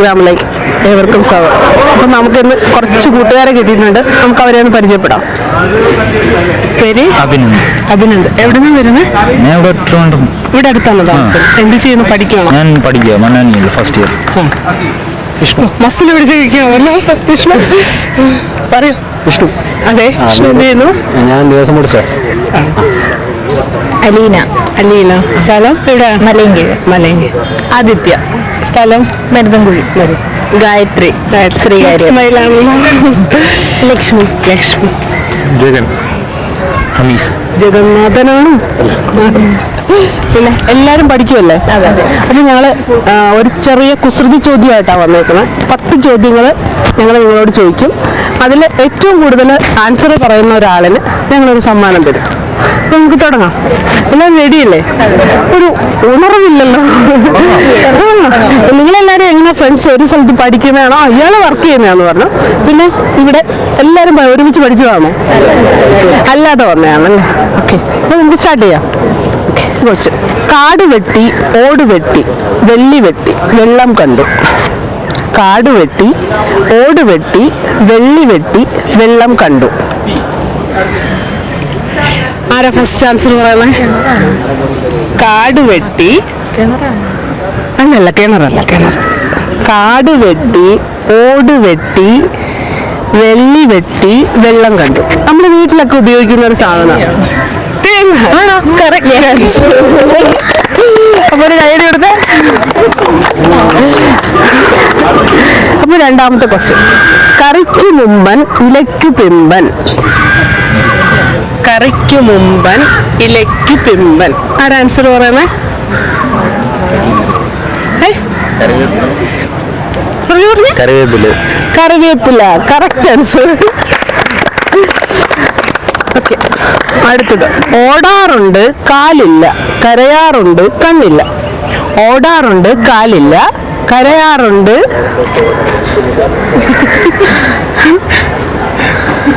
പ്രോഗ്രാമിലേക്ക് ഏവർക്കും സ്വാഗതം. അപ്പം നമുക്കിന്ന് കുറച്ച് കൂട്ടുകാരെ കിട്ടിയിട്ടുണ്ട്. നമുക്ക് അവരെ ഒന്ന് പരിചയപ്പെടാം. പേര്? അഭിനന്ദ്. അഭിനന്ദ്. എവിടെ നിന്ന് വരുന്നത് ഞാൻ ഇവിടെ ട്രിവാൻഡ്രം ഇവിടെ അടുത്താണ് താമസം. എന്ത് ചെയ്യുന്നു? പഠിക്കണം ഞാൻ പഠിക്കുക മണ്ണാനിയിൽ ഫസ്റ്റ് ഇയർ വിഷ്ണു. മസിൽ പിടിച്ച് കഴിക്കാമല്ലോ വിഷ്ണു. പറയൂ. വിഷ്ണു. അതെ. വിഷ്ണു എന്ത് ചെയ്യുന്നു? ഞാൻ ദിവസം പഠിച്ച അലീന. അലീന. സ്ഥലം ഇവിടെ മലയങ്കിഴ്. മലയങ്കി ആദിത്യ. സ്ഥലം? മരുതൻകുഴി. ഗായത്രി. ശ്രീ ഗായത്രി ലക്ഷ്മി. ലക്ഷ്മി. ജഗൻ. ഹമീസ്. ജഗന്നാഥനാണ്? പിന്നെ എല്ലാരും പഠിക്കുമല്ലേ അപ്പൊ ഞങ്ങൾ ഒരു ചെറിയ കുസൃതി ചോദ്യമായിട്ടാണ് വന്നേക്കുന്നത് പത്ത് ചോദ്യങ്ങൾ ഞങ്ങൾ നിങ്ങളോട് ചോദിക്കും. അതിൽ ഏറ്റവും കൂടുതൽ ആൻസർ പറയുന്ന ഒരാളിന് ഞങ്ങളൊരു സമ്മാനം തരും. നമുക്ക് തുടങ്ങാം. എല്ലാം റെഡിയല്ലേ ഒരു ഉണർവില്ലല്ലോ. നിങ്ങളെല്ലാവരും എങ്ങനെ ഫ്രണ്ട്സ് ഒരു സ്ഥലത്ത് പഠിക്കുന്നതാണോ അയാൾ വർക്ക് ചെയ്യുന്നതാണെന്ന് പറഞ്ഞു. പിന്നെ ഇവിടെ എല്ലാവരും ഒരുമിച്ച് പഠിച്ചതാണോ? അല്ലാതെ വന്നതാണല്ലേ. ഓക്കെ അപ്പോൾ നമുക്ക് സ്റ്റാർട്ട് ചെയ്യാം. കാട് വെട്ടി ഓട് വെട്ടി വെള്ളി വെട്ടി വെള്ളം കണ്ടു. കാട് വെട്ടി ഓട് വെട്ടി വെള്ളി വെട്ടി വെള്ളം കണ്ടു. ആരാ ഫസ്റ്റ് ആൻസർ പറയുന്നത് കാട് വെട്ടി. അല്ലല്ല കിണറല്ല കിണർ. കാട് വെട്ടി ഓട് വെട്ടി വെള്ളി വെട്ടി വെള്ളം കണ്ടു. നമ്മുടെ വീട്ടിലൊക്കെ ഉപയോഗിക്കുന്ന ഒരു സാധനമാണ് തേങ്ങ. ആണോ? കറക്റ്റ് അപ്പൊ ഒരു കൈഡി കൊടുത്തേ? രണ്ടാമത്തെ ക്വസ്റ്റ്യൻ കറിക്ക് മുമ്പൻ ഇലയ്ക്ക് പിമ്പൻ കറിക്ക് മുമ്പൻ ഇലയ്ക്ക് പിമ്പൻ ആരാ ആൻസർ പറയുന്നേ? കറിവേപ്പില. കറിവേപ്പില. കറക്റ്റ് ആൻസർ ഓക്കെ അടുത്തത്. ഓടാറുണ്ട് കാലില്ല. കരയാറുണ്ട് കണ്ണില്ല. ഓടാറുണ്ട് കാലില്ല. കരയാറുണ്ട്.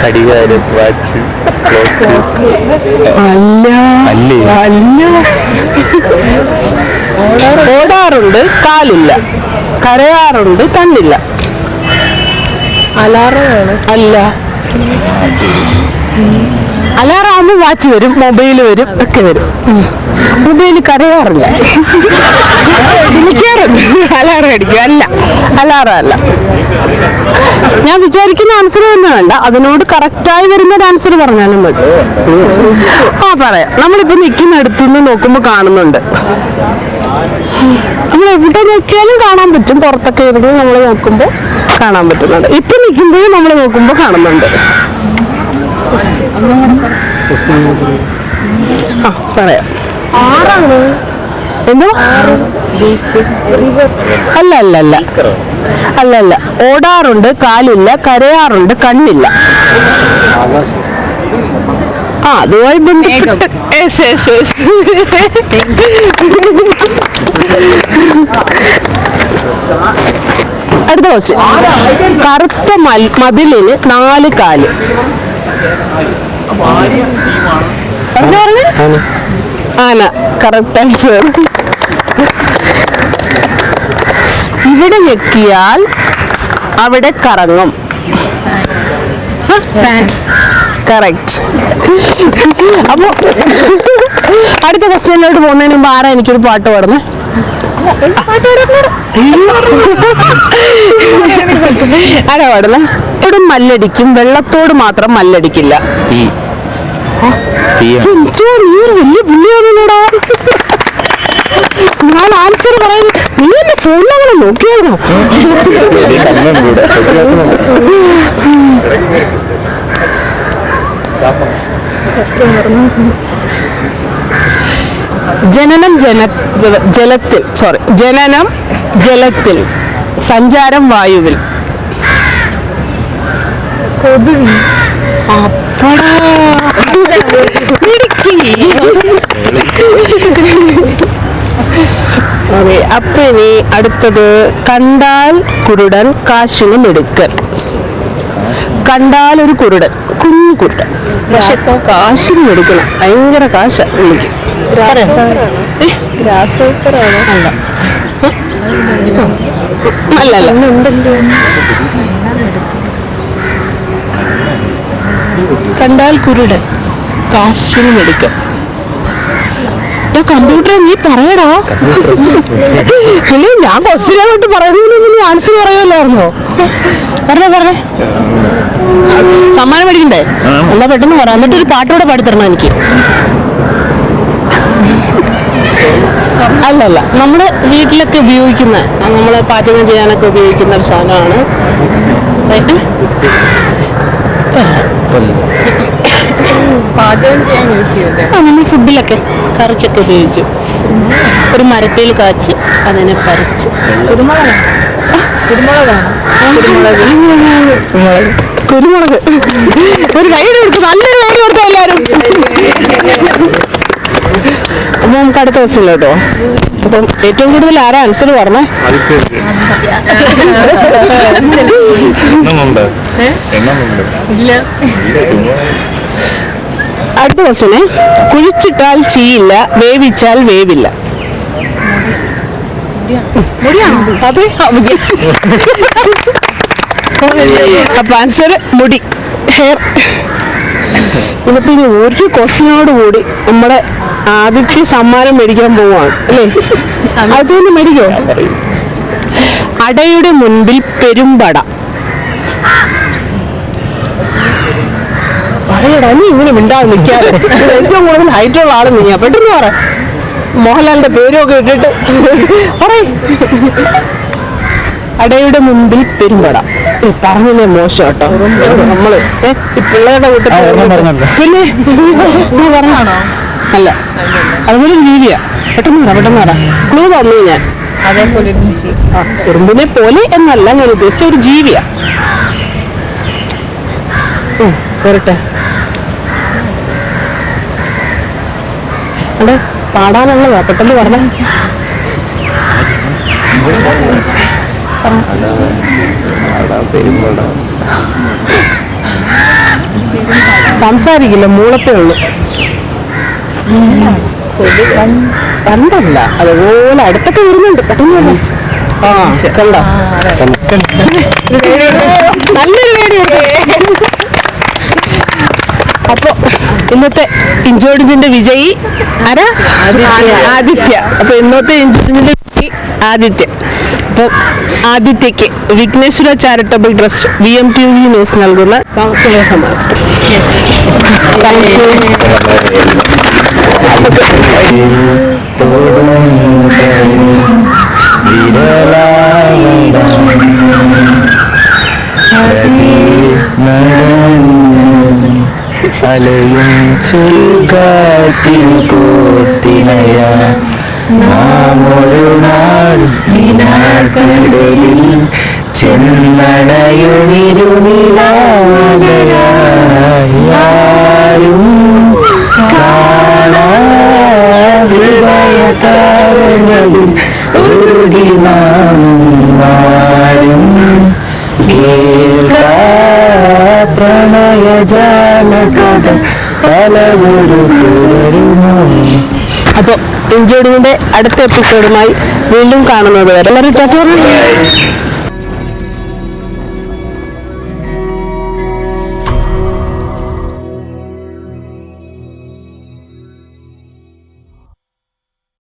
കടികാരം വാച്ച് അല്ല? അല്ല ഓടാറുണ്ട് കാലില്ല. കരയാറുണ്ട് കണ്ണില്ല. അലാറമാണ് അല്ല. വാച്ച് വരും മൊബൈൽ വരും ഒക്കെ വരും. മൊബൈൽ കരയാറില്ല. വിളിക്കാറുണ്ട് അലാറം അടിക്കും. അല്ല അലാറം അല്ല. ഞാൻ വിചാരിക്കുന്ന ആൻസർ തന്നെ വേണ്ട. അതിനോട് കറക്റ്റായി വരുന്ന ഒരു ആൻസർ പറഞ്ഞാലും മതി. ആ പറയാം. നമ്മളിപ്പോ നിൽക്കുന്ന അടുത്തുനിന്ന് നോക്കുമ്പോൾ കാണുന്നുണ്ട്. നമ്മൾ എവിടെ നോക്കിയാലും കാണാൻ പറ്റും. പുറത്തൊക്കെ ഇരുന്ന് നമ്മൾ നോക്കുമ്പോൾ കാണാൻ പറ്റുന്നുണ്ട്. ഇപ്പൊ നിൽക്കുമ്പോഴും നമ്മൾ നോക്കുമ്പോൾ കാണുന്നുണ്ട്. ആ പറയാം. എന്തോ? അല്ല അല്ല അല്ല. അല്ല അല്ല. ഓടാറുണ്ട് കാലില്ല കരയാറുണ്ട് കണ്ണില്ല. ആ അതുമായി ബന്ധപ്പെട്ട്. അടുത്ത ക്വസ്റ്റ്യൻ കറുത്ത മതിലിന് നാല് കാൽ? ആന കറക്റ്റ് ആൻസർ ഇവിടെ ഞെക്കിയാൽ അവിടെ കറങ്ങും കറക്റ്റ് അപ്പൊ അടുത്ത ക്വസ്റ്റ്യനിലോട്ട് പോകുന്നതിന് മുമ്പ് ആരാ എനിക്കൊരു പാട്ട് പാടുന്നത് ആരാ പാടുന്നത് എപ്പോഴും മല്ലടിക്കും വെള്ളത്തോട് മാത്രം മല്ലടിക്കില്ല വലിയ പുള്ളിയാണല്ലോടാ. ഞാൻ ആൻസർ പറയുന്നത് നീ എന്റെ ഫോണിലങ്ങനെ നോക്കിയായിരുന്നോ? ജനനം ജന ജലത്തിൽ സോറി ജനനം ജലത്തിൽ സഞ്ചാരം വായുവിൽ. മിടുക്കി. അതെ അപ്പൊ ഇനി അടുത്തത് കണ്ടാൽ കുരുടൻ കാശിന് മിടുക്കൻ. കണ്ടാൽ ഒരു കുരുടൻ കുഞ്ഞു കുരുടൻ. പക്ഷെ കാശിന് മിടുക്കണം ഭയങ്കര കാശ. അല്ല അല്ല അല്ല കണ്ടാൽ കുരുടെ കാശിന് മെഡിക്കൽ കമ്പ്യൂട്ടർ നീ പറയടാ. പിന്നെ ഞാൻ ക്വസ്റ്റ്യനായിട്ട് പറയുന്നതിന് നീ ആൻസർ പറയുമല്ലായിരുന്നോ പറഞ്ഞേ പറഞ്ഞേ. സമ്മാനം മേടിക്കണ്ടേ? എന്നാ പെട്ടെന്ന് പറ. എന്നിട്ട് ഒരു പാട്ടൂടെ പാടിത്തരണം എനിക്ക്. അല്ലല്ല നമ്മൾ വീട്ടിലൊക്കെ ഉപയോഗിക്കുന്ന നമ്മൾ പാചകം ചെയ്യാനൊക്കെ ഉപയോഗിക്കുന്ന ഒരു സാധനമാണ്. ഏ? പാചകം ചെയ്യാൻ യൂസ് ചെയ്യുന്നത് ആ നമ്മൾ ഫുഡിലൊക്കെ കറിക്കൊക്കെ ഉപയോഗിക്കും. ഒരു മരത്തിൽ കാച്ച് അതിനെ പറിച്ച്. കുരുമുളകാണ് കുരുമുളകാണ്? കുരുമുളക്. കുരുമുളക്. ഒരു കൈ കൊടുത്തു നല്ലൊരു കൈ കൊടുത്തു എല്ലാരും അപ്പൊ നമുക്ക് അടുത്ത ക്വസ്റ്റ്യൻ കേട്ടോ? അപ്പം ഏറ്റവും കൂടുതൽ ആരാ ആൻസർ പറഞ്ഞേ? അടുത്ത ക്വസ്റ്റ്യന് കുഴിച്ചിട്ടാൽ ചീയില്ല വേവിച്ചാൽ വേവില്ല. അതെ. അപ്പൊ ആൻസർ മുടി. ഹെയർ. ഇന്നിപ്പോ ഇനി ഒരു ക്വസ്റ്റിനോട് കൂടി നമ്മുടെ ആദ്യത്തെ സമ്മാനം മേടിക്കാൻ പോവാണ് അല്ലേ? അതൊന്ന് മേടിക്കോ? അടയുടെ മുൻപിൽ പെരുമ്പട. നീ ഇങ്ങനെ മിണ്ടാതെ നിൽക്കാതെ. ഏറ്റവും കൂടുതൽ ഹൈറ്റ് ഉള്ള ആൾ നീയാ. പെട്ടെന്ന് പറ. മോഹൻലാലിന്റെ പേരും ഒക്കെ ഇട്ടിട്ട് പറയ്. അടയുടെ മുമ്പിൽ പെരുമ്പട. ഏ, പറഞ്ഞില്ലേ മോശം കേട്ടോ. നമ്മൾ ഈ പിള്ളേരുടെ പറഞ്ഞല്ലോ. പിന്നെ നീ പറഞ്ഞാണോ അല്ല. അതുപോലെ ജീവിയാ പെട്ടെന്ന് പറ പെട്ടെന്ന് പറ. ക്ലൂ തന്നു ഞാൻ. അതേപോലെ ആ, ഉറുമ്പിനെ പോലെ എന്നല്ല ഞാൻ ഉദ്ദേശിച്ച ഒരു ജീവിയാ. വരട്ടെ. അവിടെ പാടാനുള്ളതാ പെട്ടെന്ന് പറഞ്ഞ. പെരുമ്പട സംസാരിക്കില്ല മൂളത്തേ ഉള്ളൂ. പണ്ടല്ല അതുപോലെ അടുത്തൊക്കെ വരുന്നുണ്ട്. പെട്ടെന്ന്. ആ കണ്ടോ? നല്ലൊരു അപ്പൊ ഇന്നത്തെ ഇഞ്ചോടിഞ്ചിന്റെ വിജയി ആരാ? ആദിത്യ. അപ്പൊ ഇന്നത്തെ ഇഞ്ചോടിഞ്ചിന്റെ വിജയി ആദിത്യ. അപ്പൊ ആദിത്യക്ക് Vighneshwara charitable trust V M T V news നൽകുന്ന സ്നേഹ സമ്മാനം അലയും ചുൽക്കാറ്റിൽ കോർത്തിണയ നാൾ ദിനാകടലിൽ നാം പ്രണയജാലകഥ പലവരു തുടരുമോ അപ്പൊ ഇഞ്ചോടിന്റെ അടുത്ത എപ്പിസോഡുമായി വീണ്ടും കാണുന്നത് വരെ.